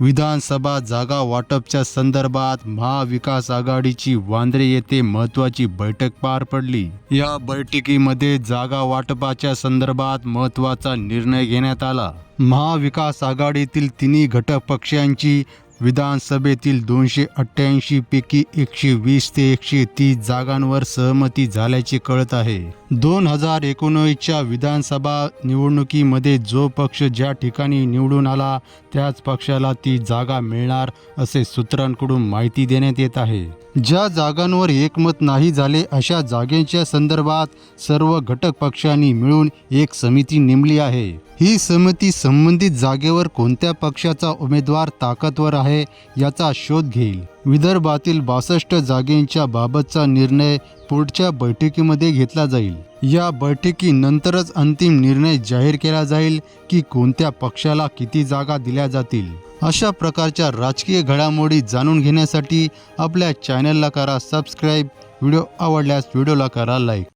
विधानसभा जागा वाटपच्या संदर्भात महाविकास आघाडीची वांद्रे येथे महत्वाची बैठक पार पडली. या बैठकीमध्ये जागा वाटपाच्या संदर्भात महत्त्वाचा निर्णय घेण्यात आला. महाविकास आघाडीतील तिन्ही घटक पक्षांची विधानसभेतील दोनशे अठ्ठ्याऐंशी पैकी एकशे वीस ते एकशे तीस जागांवर सहमती झाल्याचे कळत आहे. दोन हजार एकोणीसच्या विधानसभा निवडणुकीमध्ये जो पक्ष ज्या ठिकाणी निवडून आला त्याच पक्षाला ती जागा मिळणार असे सूत्रांकडून माहिती देण्यात येत आहे. ज्या जागांवर एकमत नाही झाले अशा जागेच्या संदर्भात सर्व घटक पक्षांनी मिळून एक समिती नेमली आहे. ही समिती संबंधित जागेवर कोणत्या पक्षाचा उमेदवार ताकदवर आहे याचा शोध घेईल. विदर्भातील बासष्ट जागेंच्या बाबतचा निर्णय पुढच्या बैठकीमध्ये घेतला जाईल. या बैठकीनंतरच अंतिम निर्णय जाहीर केला जाईल की कोणत्या पक्षाला किती जागा दिल्या जातील. अशा प्रकारच्या राजकीय घडामोडी जाणून घेण्यासाठी आपल्या चॅनलला करा सबस्क्राईब. व्हिडिओ आवडल्यास व्हिडिओला करा लाईक.